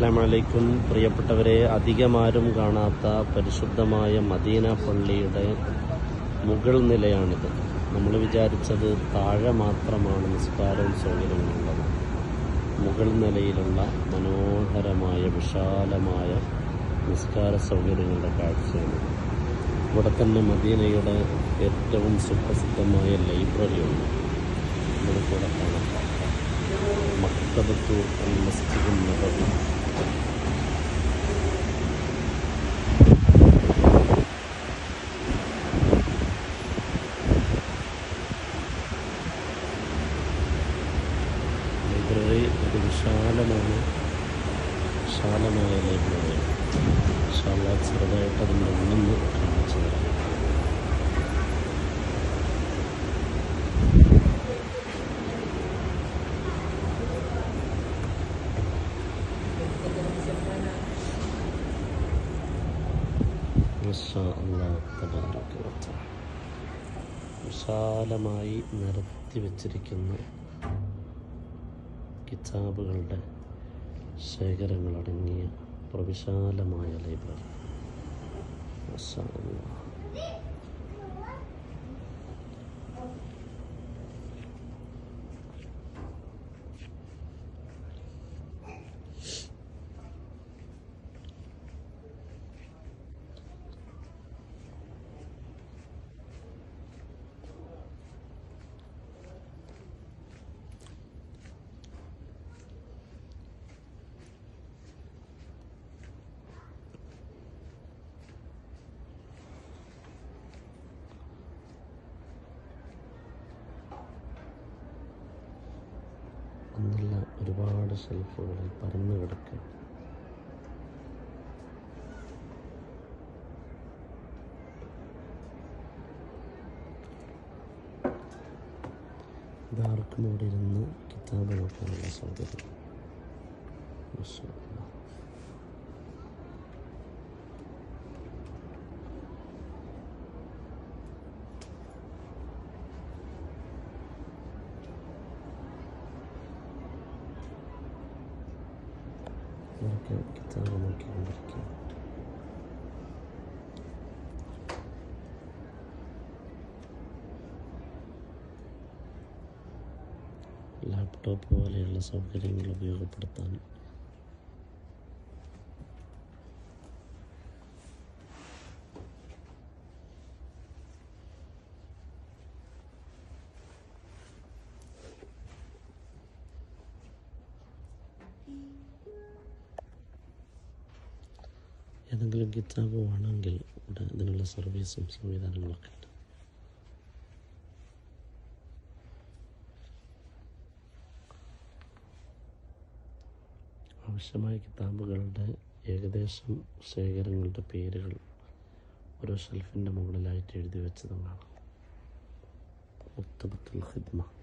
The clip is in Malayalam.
അസ്സാം വലൈക്കും പ്രിയപ്പെട്ടവരെ അധികമാരും കാണാത്ത പരിശുദ്ധമായ മദീന പള്ളിയുടെ മുകൾ നിലയാണിത്. നമ്മൾ വിചാരിച്ചത് താഴെ മാത്രമാണ് നിസ്കാരവും സൗകര്യങ്ങളുള്ളത് മുകൾ നിലയിലുള്ള മനോഹരമായ വിശാലമായ നിസ്കാര സൗകര്യങ്ങളുടെ കാഴ്ചയാണ് ഇവിടെ തന്നെ മദീനയുടെ ഏറ്റവും സുപ്രസിദ്ധമായ ലൈബ്രറിയുണ്ട്. കൂടെ കാണാം. മക്തബത്തു മസ്ജിദ് നബവി ലൈബ്രറി ഒരു വിശാലമാണ് വിശാലമായ ലൈബ്രറി. ചെറുതായിട്ട് അതിന്റെ ഉള്ളിൽ കാണിച്ചു തരാം മാഷാ അള്ളാഹ് തബാറക വതആല. വിശാലമായി നിരത്തി വച്ചിരിക്കുന്ന കിതാബുകളുടെ ശേഖരങ്ങളടങ്ങിയ പ്രവിശാലമായ ലൈബ്രറി ഒന്നല്ല ഒരുപാട് ഷെൽഫുകളിൽ പരന്നു കിടക്കുക ഇതാർക്കും അവിടെ ഇരുന്ന് കിതാബ് നോക്കാനുള്ള സൗകര്യം. അല്ലാ. ഇവരൊക്കെ കിതാബ് നോക്കിക്കൊണ്ടിരിക്കുക ലാപ്ടോപ്പ് പോലെയുള്ള സൗകര്യങ്ങൾ ഉപയോഗപ്പെടുത്താൻ ഏതെങ്കിലും കിതാബ് വേണമെങ്കിൽ ഇവിടെ ഇതിനുള്ള സർവീസും സംവിധാനങ്ങളൊക്കെ ഉണ്ട്. ആവശ്യമായ കിതാബുകളുടെ ഏകദേശം ശേഖരങ്ങളുടെ പേരുകൾ ഓരോ ഷെൽഫിന്റെ മുകളിലായിട്ട് എഴുതി വെച്ചതുമാണ്. മുക്തബത്തുൽ ഖിദ്മ.